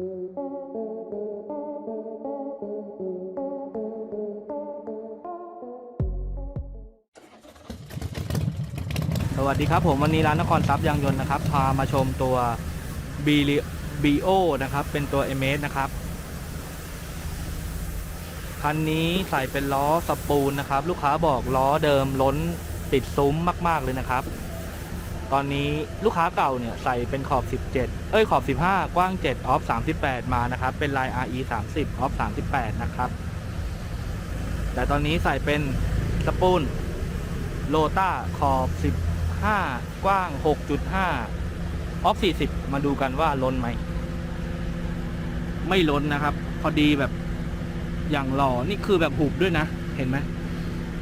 สวัสดีครับผมวันนี้ร้านนครทรัพย์ยางยนต์นะครับ พามาชมตัว b b o นะครับ เป็นตัว m s นะครับ คันนี้ใส่เป็นล้อสปูลนะครับ ลูกค้าบอกล้อเดิมล้นติดซุ้มมาก ๆ เลยนะครับ ตอนนี้ลูกค้าเก่าเนี่ยใส่เป็นขอบ 17 เอ้ยขอบ 15 กว้าง 7 ออฟ 38 มานะครับ เป็นลาย RE 30 ออฟ 38 นะครับ แต่ตอนนี้ใส่เป็นสปูลโลต้าขอบ 15 กว้าง 6.5 ออฟ 40 มาดูกันว่าล้นไหม ไม่ล้นนะครับ พอดีแบบอย่างหล่อ นี่คือแบบหุบด้วยนะ เห็นไหม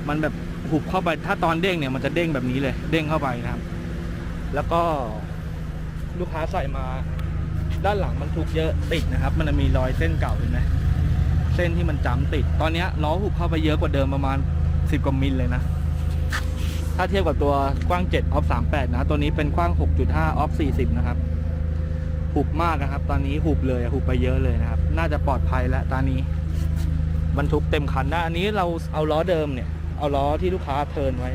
มันแบบหุบเข้าไป ถ้าตอนเด้งเนี่ยมันจะเด้งแบบนี้เลย เด้งเข้าไปนะครับ แล้วก็ลูกค้าใส่มาด้านหลังมันทุกเยอะติดนะครับ มันจะมีรอยเส้นเก่าเห็นไหมเส้นที่มันจำติด ตอนนี้ล้อหุบเข้าไปเยอะกว่าเดิมประมาณ 10กว่ามิลเลยนะ ถ้าเทียบกับตัวกว้าง 7 ออฟ 38 นะ ตัวนี้เป็นกว้าง 6.5 ออฟ 40 นะครับ หุบมากนะครับ ตอนนี้หุบเลยหุบไปเยอะเลยนะครับ น่าจะปลอดภัยแล้วตอนนี้ บรรทุกเต็มคันได้ อันนี้เราเอาล้อเดิมเนี่ย เอาล้อที่ลูกค้าเทิร์นไว้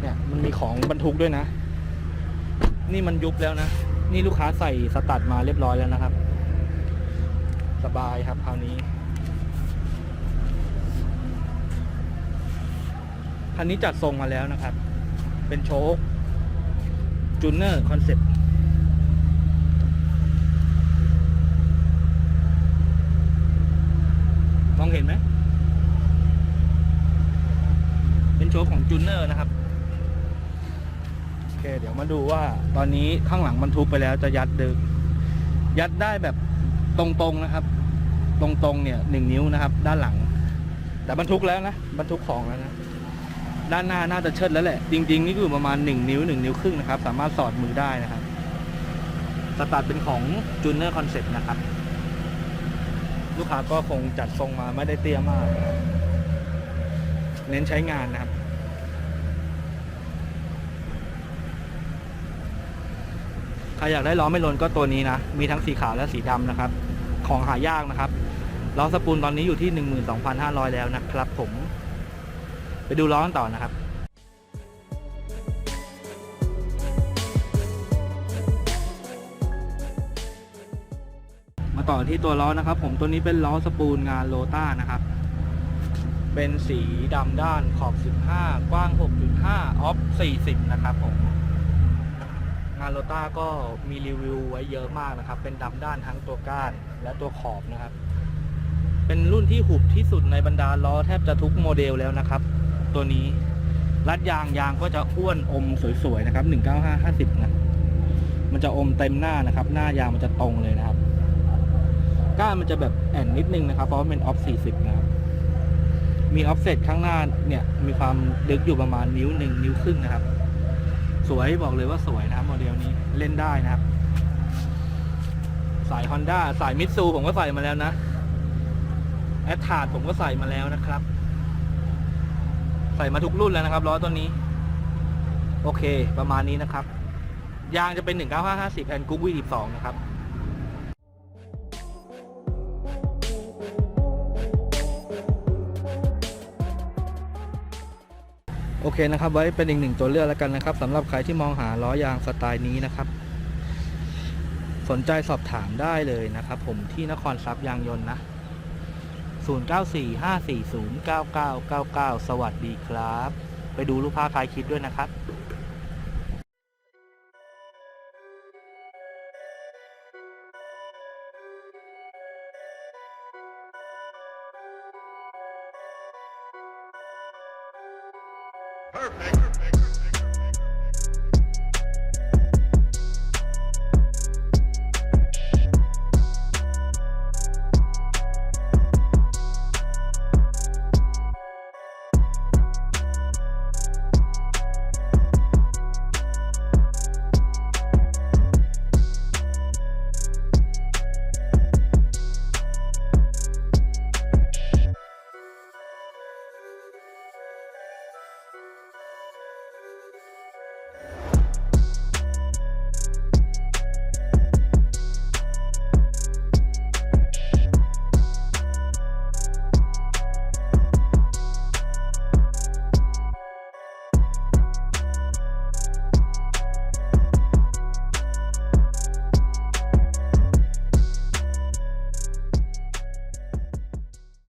เนี่ย มันมีของบรรทุกด้วยนะ นี่มันยุบแล้วนะ นี่ลูกค้าใส่สตัดมาเรียบร้อยแล้วนะครับ สบายครับคราวนี้คันนี้จัดทรงมาแล้วนะครับ เป็นโชคจูเนอร์คอนเซ็ปต์มองเห็นไหม เป็นโชคของจูเนอร์นะครับ เคเดี๋ยวมาดูว่าตอนนี้ข้างหลังบรรทุกไปแล้วจะยัดดึก ยัดได้แบบตรงๆนะครับ ตรงๆเนี่ยหนึ่งนิ้วนะครับ ด้านหลัง แต่บรรทุกแล้วนะบรรทุกของแล้วนะด้านหน้าน่าจะเชิดแล้วแหละ จริง ๆ นี่คือประมาณ1นิ้ว1นิ้วครึ่งนะครับ สามารถสอดมือได้นะครับสตาร์ทเป็นของ j u n i o r Concept นะครับ ลูกค้าก็คงจัดทรงมาไม่ได้เตี้ยมาก เน้นใช้งานนะครับ ใครอยากได้ล้อไม่ลนก็ตัวนี้นะ มีทั้งสีขาวและสีดำนะครับ ของหายากนะครับล้อสปูลตอนนี้อยู่ที่ 12,500 แล้วนะครับผม ไปดูล้อกันต่อนะครับมาต่อที่ตัวล้อนะครับ ผมตัวนี้เป็นล้อสปูลงานโลต้านะครับ เป็นสีดำด้านขอบ 15 กว้าง 6.5 ออฟ 40 นะครับผม งานโลต้าก็มีรีวิวไว้เยอะมากนะครับ เป็นดำด้านทั้งตัวก้านและตัวขอบนะครับ เป็นรุ่นที่หุบที่สุดในบรรดาล้อแทบจะทุกโมเดลแล้วนะครับ ตัวนี้รัดยางยางก็จะอ้วนอมสวยๆนะครับ 19550 นะ มันจะอมเต็มหน้านะครับ หน้ายางมันจะตรงเลยนะครับ ก้านมันจะแบบแอนนิดนึงนะครับ เพราะว่าเป็นออฟ 40 นะครับ มีออฟเซตข้างหน้าเนี่ยมีความลึกอยู่ประมาณนิ้วหนึ่งนิ้วครึ่งนะครับ สวยบอกเลยว่าสวยนะครับโมเดลนี้เล่นได้นะครับ สาย Honda สายมิตซูผมก็ใส่มาแล้วนะแอตทาดผมก็ใส่มาแล้วนะครับ ใส่มาทุกรุ่นแล้วนะครับล้อตัวนี้ โอเค ประมาณนี้นะครับยางจะเป็น 19550แอนกุ๊กวี12นะครับ โอเคนะครับ ไว้เป็นอีกหนึ่งตัวเลือกแล้วกันนะครับสำหรับใครที่มองหาล้อยางสไตล์นี้นะครับ สนใจสอบถามได้เลยนะครับ ผมที่นครทรัพย์ยางยนต์นะ 0945409999 สวัสดีครับ ไปดูรูปภาพคลายคิดด้วยนะครับ Perfect.